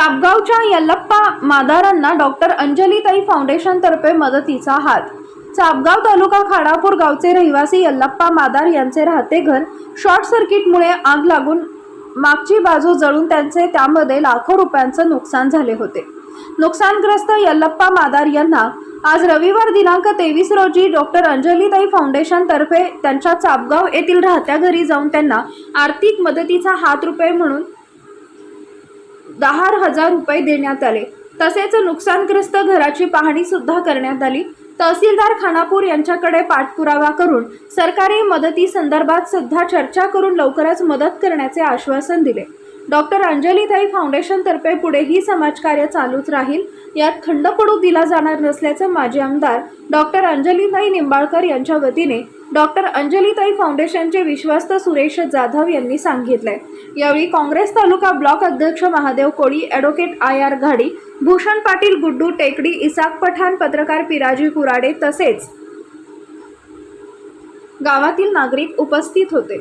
चापगावच्या Yallappa मादारांना doctor अंजलीताई फाउंडेशनतर्फे मदतीचा हात. चापगाव तालुका खाडापूर गावचे रहिवासी यल्लप्पा मादार यांचे राहते घर. शॉर्ट सर्किटमुळे आग लागून मागची बाजू जळून त्यांचे त्यामध्ये लाखो रुपयांचं नुकसान झाले होते. नुकसानग्रस्त यल्लप्पा मादार यांना आज रविवार दिनांक तेवीस रोजी डॉक्टर अंजलीताई फाउंडेशनतर्फे त्यांच्या चापगाव येथील राहत्या घरी जाऊन त्यांना आर्थिक मदतीचा हात रुपये म्हणून दहा हजार रुपये देण्यात आले. तसेच नुकसानग्रस्त घराची पाहणी सुद्धा करण्यात आली. तहसीलदार खानापूर यांच्याकडे पाठपुरावा करून सरकारी मदती संदर्भात सुद्धा चर्चा करून लवकरच मदत करण्याचे आश्वासन दिले. डॉक्टर अंजलीताई फाउंडेशनतर्फे पुढेही समाजकार्य चालूच राहील. यात खंड पडू दिला जाणार नसल्याचं माजी आमदार डॉक्टर अंजलीताई निंबाळकर यांच्या वतीने डॉक्टर अंजलीताई फाउंडेशनचे विश्वस्त सुरेश जाधव यांनी सांगितले यावेळी काँग्रेस तालुका ब्लॉक अध्यक्ष Mahadev Koli advocate I R Ghadi Bhushan Patil Guddu Tekdi Isak Pathan पत्रकार पिराजी कुराडे तसेच गावातील नागरिक उपस्थित होते.